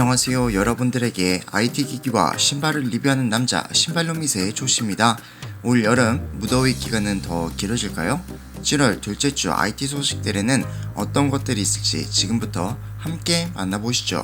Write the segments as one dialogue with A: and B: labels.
A: 안녕하세요. 여러분들에게 IT 기기와 신발을 리뷰하는 남자 신발로미의 조씨입니다. 올 여름 무더위 기간은 더 길어질까요? 7월 둘째 주 IT 소식들에는 어떤 것들이 있을지 지금부터 함께 만나보시죠.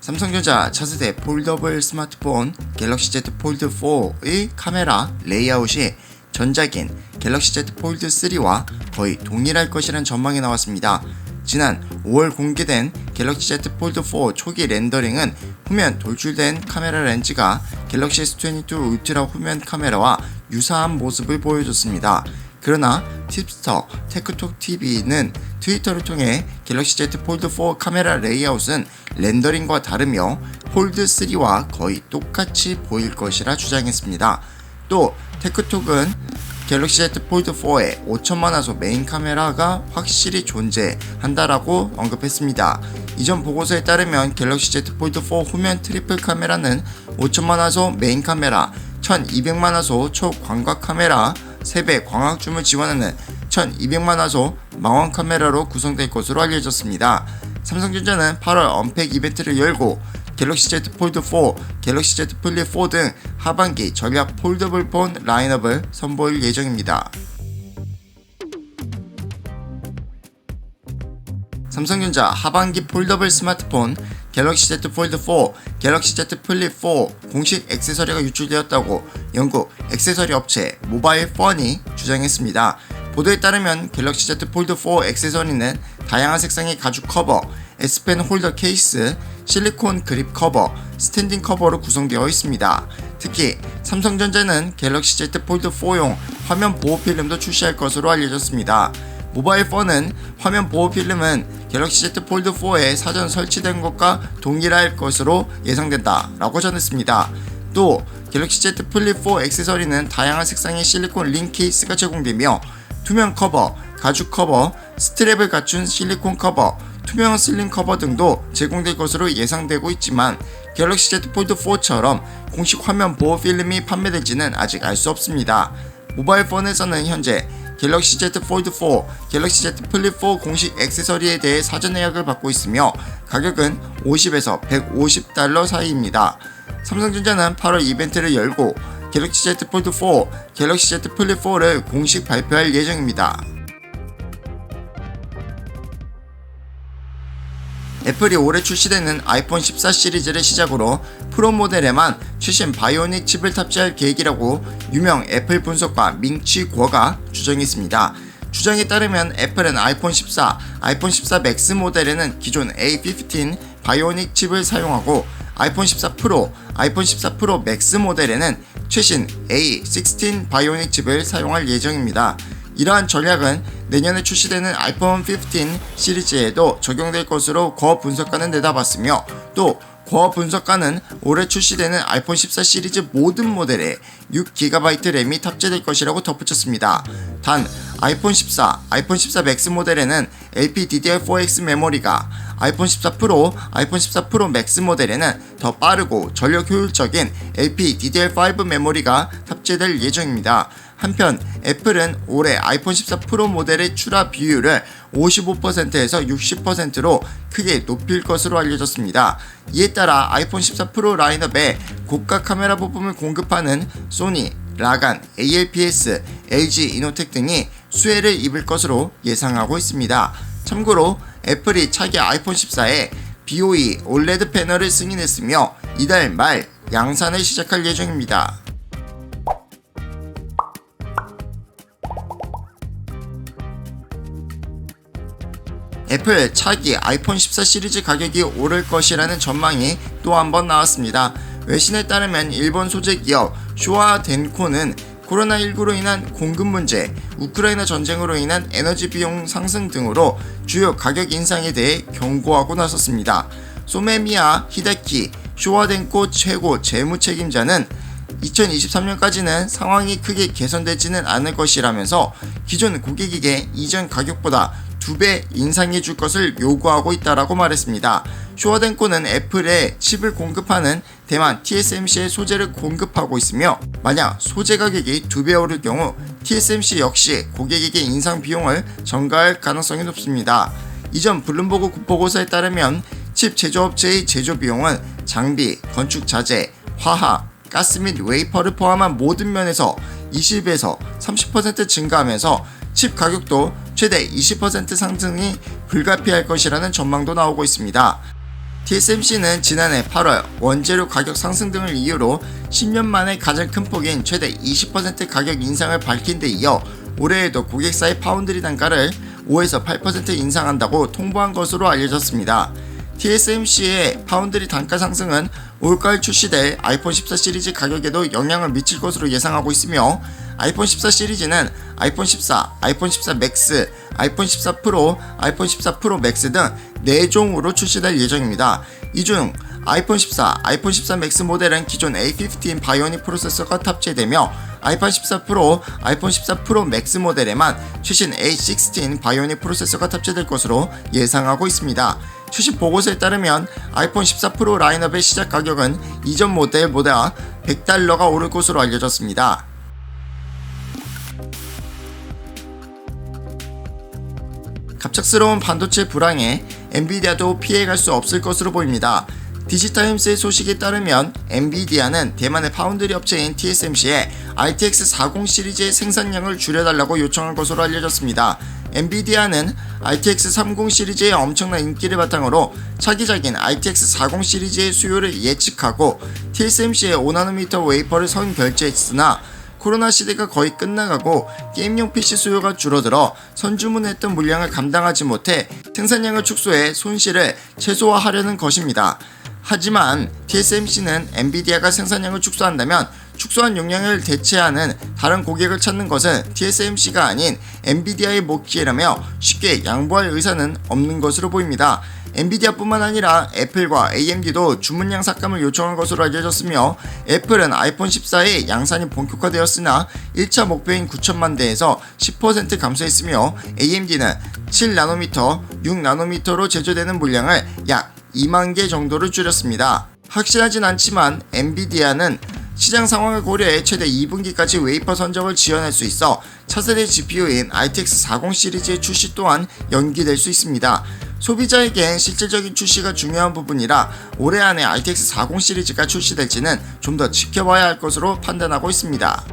A: 삼성전자 차세대 폴더블 스마트폰 갤럭시 Z 폴드 4의 카메라 레이아웃이 전작인 갤럭시 Z 폴드 3와 거의 동일할 것이란 전망이 나왔습니다. 지난 5월 공개된 갤럭시 Z 폴드 4 초기 렌더링은 후면 돌출된 카메라 렌즈가 갤럭시 S22 울트라 후면 카메라와 유사한 모습을 보여줬습니다. 그러나 팁스터 테크톡 TV는 트위터를 통해 갤럭시 Z 폴드 4 카메라 레이아웃은 렌더링과 다르며 폴드 3와 거의 똑같이 보일 것이라 주장했습니다. 또 테크톡은 갤럭시 Z 폴드 4의 5천만 화소 메인 카메라가 확실히 존재한다라고 언급했습니다. 이전 보고서에 따르면 갤럭시 Z 폴드 4 후면 트리플 카메라는 5천만 화소 메인 카메라, 1200만 화소 초광각 카메라, 3배 광학 줌을 지원하는 1200만 화소 망원 카메라로 구성될 것으로 알려졌습니다. 삼성전자는 8월 언팩 이벤트를 열고 갤럭시 Z 폴드 4, 갤럭시 Z 플립 4 등 하반기 전략 폴더블 폰 라인업을 선보일 예정입니다. 삼성전자 하반기 폴더블 스마트폰 갤럭시 Z 폴드 4, 갤럭시 Z 플립 4 공식 액세서리가 유출되었다고 영국 액세서리 업체 모바일 펀이 주장했습니다. 보도에 따르면 갤럭시 Z 폴드 4 액세서리는 다양한 색상의 가죽 커버, S펜 홀더 케이스, 실리콘 그립 커버, 스탠딩 커버로 구성되어 있습니다. 특히 삼성전자는 갤럭시 Z 폴드 4용 화면 보호 필름도 출시할 것으로 알려졌습니다. 모바일 폰은 화면 보호 필름은 갤럭시 Z 폴드 4에 사전 설치된 것과 동일할 것으로 예상된다 라고 전했습니다. 또 갤럭시 Z 플립 4 액세서리는 다양한 색상의 실리콘 링 케이스가 제공되며 투명 커버, 가죽 커버, 스트랩을 갖춘 실리콘 커버, 투명 슬림 커버 등도 제공될 것으로 예상되고 있지만 갤럭시 Z 폴드 4처럼 공식 화면 보호 필름이 판매될지는 아직 알 수 없습니다. 모바일 폰에서는 현재 갤럭시 Z 폴드 4, 갤럭시 Z 플립 4 공식 액세서리에 대해 사전 예약을 받고 있으며 가격은 50에서 150달러 사이입니다. 삼성전자는 8월 이벤트를 열고 갤럭시 Z 폴드 4, 갤럭시 Z 플립 4를 공식 발표할 예정입니다. 애플이 올해 출시되는 아이폰 14 시리즈를 시작으로 프로 모델에만 최신 바이오닉 칩을 탑재할 계획이라고 유명 애플 분석가 밍치 구어가 주장했습니다. 주장에 따르면 애플은 아이폰 14, 아이폰 14 맥스 모델에는 기존 A15 바이오닉 칩을 사용하고 아이폰 14 프로, 아이폰 14 프로 맥스 모델에는 최신 A16 바이오닉 칩을 사용할 예정입니다. 이러한 전략은 내년에 출시되는 아이폰 15 시리즈에도 적용될 것으로 거 분석가는 내다봤으며 또거 분석가는 올해 출시되는 아이폰 14 시리즈 모든 모델에 6GB 램이 탑재될 것이라고 덧붙였습니다. 단 아이폰 14, 아이폰 14 맥스 모델에는 LPDDR4X 메모리가 아이폰 14 프로, 아이폰 14 프로 맥스 모델에는 더 빠르고 전력 효율적인 LPDDR5 메모리가 탑재될 예정입니다. 한편 애플은 올해 아이폰 14 프로 모델의 출하 비율을 55%에서 60%로 크게 높일 것으로 알려졌습니다. 이에 따라 아이폰 14 프로 라인업에 고가 카메라 부품을 공급하는 소니, 라간, ALPS, LG 이노텍 등이 수혜를 입을 것으로 예상하고 있습니다. 참고로 애플이 차기 아이폰 14에 BOE OLED 패널을 승인했으며 이달 말 양산을 시작할 예정입니다. 애플 차기 아이폰 14 시리즈 가격이 오를 것이라는 전망이 또 한 번 나왔습니다. 외신에 따르면 일본 소재 기업 쇼와 덴코는 코로나19로 인한 공급 문제, 우크라이나 전쟁으로 인한 에너지 비용 상승 등으로 주요 가격 인상에 대해 경고하고 나섰습니다. 소메미야 히데키 쇼와덴코 최고 재무 책임자는 2023년까지는 상황이 크게 개선되지는 않을 것이라면서 기존 고객에게 이전 가격보다 두 배 인상해 줄 것을 요구하고 있다라고 말했습니다. 쇼와덴코는 애플에 칩을 공급하는 대만 TSMC에 소재를 공급하고 있으며 만약 소재 가격이 두 배 오를 경우 TSMC 역시 고객에게 인상 비용을 전가할 가능성이 높습니다. 이전 블룸버그 보고서에 따르면 칩 제조업체의 제조 비용은 장비, 건축 자재, 화학, 가스 및 웨이퍼를 포함한 모든 면에서 20에서 30% 증가하면서 칩 가격도 최대 20% 상승이 불가피할 것이라는 전망도 나오고 있습니다. TSMC는 지난해 8월 원재료 가격 상승 등을 이유로 10년 만에 가장 큰 폭인 최대 20% 가격 인상을 밝힌 데 이어 올해에도 고객사의 파운드리 단가를 5에서 8% 인상한다고 통보한 것으로 알려졌습니다. TSMC의 파운드리 단가 상승은 올가을 출시될 아이폰 14 시리즈 가격에도 영향을 미칠 것으로 예상하고 있으며 아이폰 14 시리즈는 아이폰 14, 아이폰 14 맥스, 아이폰 14 프로, 아이폰 14 프로 맥스 등 4종으로 출시될 예정입니다. 이 중 아이폰 14, 아이폰 14 맥스 모델은 기존 A15 바이오닉 프로세서가 탑재되며 아이폰 14 프로, 아이폰 14 프로 맥스 모델에만 최신 A16 바이오닉 프로세서가 탑재될 것으로 예상하고 있습니다. 최신 보고서에 따르면 아이폰 14 프로 라인업의 시작 가격은 이전 모델보다 100달러가 오를 것으로 알려졌습니다. 갑작스러운 반도체 불황에 엔비디아도 피해갈 수 없을 것으로 보입니다. 디지타임스의 소식에 따르면 엔비디아는 대만의 파운드리 업체인 TSMC에 RTX 40 시리즈의 생산량을 줄여달라고 요청한 것으로 알려졌습니다. 엔비디아는 RTX 30 시리즈의 엄청난 인기를 바탕으로 차기작인 RTX 40 시리즈의 수요를 예측하고 TSMC의 5나노미터 웨이퍼를 선 결제했으나 코로나 시대가 거의 끝나가고 게임용 PC 수요가 줄어들어 선주문했던 물량을 감당하지 못해 생산량을 축소해 손실을 최소화하려는 것입니다. 하지만 TSMC는 엔비디아가 생산량을 축소한다면 축소한 용량을 대체하는 다른 고객을 찾는 것은 TSMC가 아닌 엔비디아의 목기라며 쉽게 양보할 의사는 없는 것으로 보입니다. 엔비디아뿐만 아니라 애플과 AMD도 주문량 삭감을 요청한 것으로 알려졌으며 애플은 아이폰 14의 양산이 본격화되었으나 1차 목표인 9천만 대에서 10% 감소했으며 AMD는 7나노미터, 6나노미터로 제조되는 물량을 약 2만 개 정도를 줄였습니다. 확실하진 않지만 엔비디아는 시장 상황을 고려해 최대 2분기까지 웨이퍼 선적을 지원할 수 있어 차세대 GPU인 RTX 40 시리즈의 출시 또한 연기될 수 있습니다. 소비자에겐 실질적인 출시가 중요한 부분이라 올해 안에 RTX 40 시리즈가 출시될지는 좀 더 지켜봐야 할 것으로 판단하고 있습니다.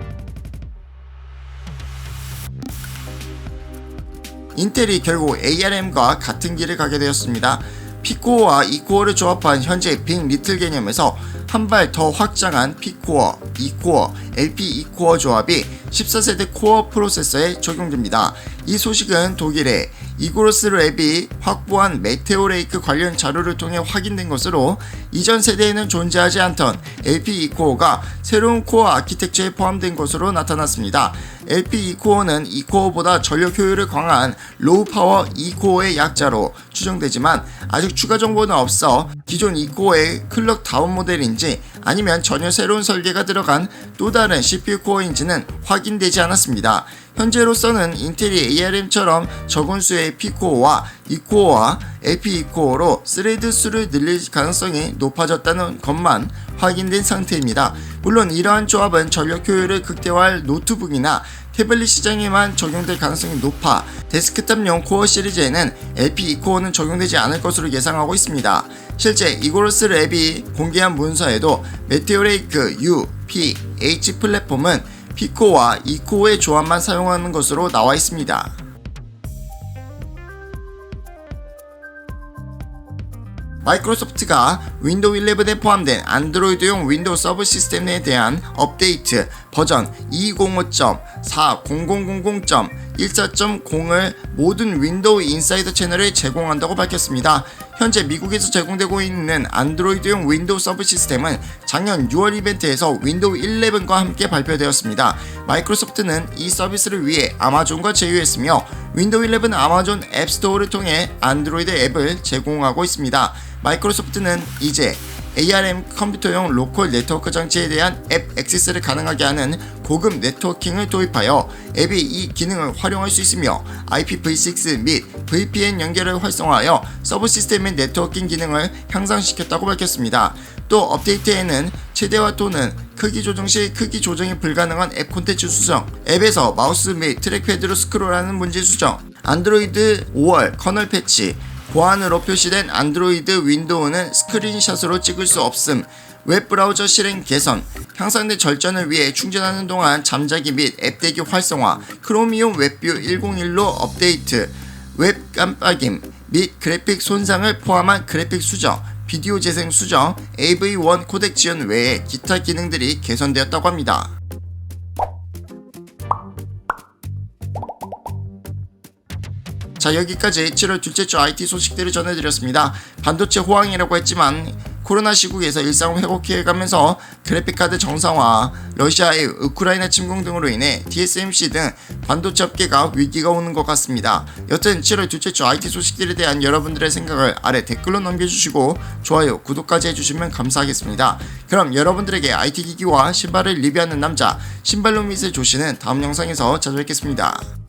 A: 인텔이 결국 ARM과 같은 길을 가게 되었습니다. 피코어와 이코어를 조합한 현재 빅 리틀 개념에서 한 발 더 확장한 피코어, 이코어, LP 이코어 조합이 14세대 코어 프로세서에 적용됩니다. 이 소식은 독일의 이고로스 랩이 확보한 메테오레이크 관련 자료를 통해 확인된 것으로 이전 세대에는 존재하지 않던 LP 이코어가 새로운 코어 아키텍처에 포함된 것으로 나타났습니다. LP 이코어는 이코어보다 전력 효율을 강한 로우 파워 이코어의 약자로 추정되지만 아직 추가 정보는 없어 기존 이코어의 클럭 다운 모델인지 아니면 전혀 새로운 설계가 들어간 또 다른 CPU 코어인지는 확인되지 않았습니다. 현재로서는 인텔이 ARM처럼 적은 수의 P코어와 E코어와 LP E코어로 스레드 수를 늘릴 가능성이 높아졌다는 것만 확인된 상태입니다. 물론 이러한 조합은 전력 효율을 극대화할 노트북이나 태블릿 시장에만 적용될 가능성이 높아 데스크탑용 코어 시리즈에는 LP E코어는 적용되지 않을 것으로 예상하고 있습니다. 실제 이고로스 랩이 공개한 문서에도 메테오레이크 U, P, H 플랫폼은 피코와 이코의 조합만 사용하는 것으로 나와 있습니다. 마이크로소프트가 윈도우 11에 포함된 안드로이드용 윈도우 서브 시스템에 대한 업데이트 버전 205.40000.14.0을 모든 윈도우 인사이더 채널에 제공한다고 밝혔습니다. 현재 미국에서 제공되고 있는 안드로이드용 윈도우 서브 시스템은 작년 6월 이벤트에서 윈도우 11과 함께 발표되었습니다. 마이크로소프트는 이 서비스를 위해 아마존과 제휴했으며 윈도우 11 아마존 앱스토어를 통해 안드로이드 앱을 제공하고 있습니다. 마이크로소프트는 이제 ARM 컴퓨터용 로컬 네트워크 장치에 대한 앱 액세스를 가능하게 하는 고급 네트워킹을 도입하여 앱이 이 기능을 활용할 수 있으며 IPv6 및 VPN 연결을 활성화하여 서버 시스템의 네트워킹 기능을 향상시켰다고 밝혔습니다. 또 업데이트에는 최대화 또는 크기 조정 시 크기 조정이 불가능한 앱 콘텐츠 수정, 앱에서 마우스 및 트랙패드로 스크롤하는 문제 수정, 안드로이드 5월 커널 패치, 보안으로 표시된 안드로이드 윈도우는 스크린샷으로 찍을 수 없음, 웹브라우저 실행 개선, 향상된 절전을 위해 충전하는 동안 잠자기 및 앱 대기 활성화, 크로미움 웹뷰 101로 업데이트, 웹 깜빡임 및 그래픽 손상을 포함한 그래픽 수정, 비디오 재생 수정, AV1 코덱 지원 외에 기타 기능들이 개선되었다고 합니다. 자 여기까지 7월 둘째 주 IT 소식들을 전해드렸습니다. 반도체 호황이라고 했지만 코로나 시국에서 일상을 회복해가면서 그래픽카드 정상화, 러시아의 우크라이나 침공 등으로 인해 TSMC 등 반도체 업계가 위기가 오는 것 같습니다. 여튼 7월 둘째 주 IT 소식들에 대한 여러분들의 생각을 아래 댓글로 남겨주시고 좋아요, 구독까지 해주시면 감사하겠습니다. 그럼 여러분들에게 IT 기기와 신발을 리뷰하는 남자 신발로 밑을 조시는 다음 영상에서 찾아뵙겠습니다.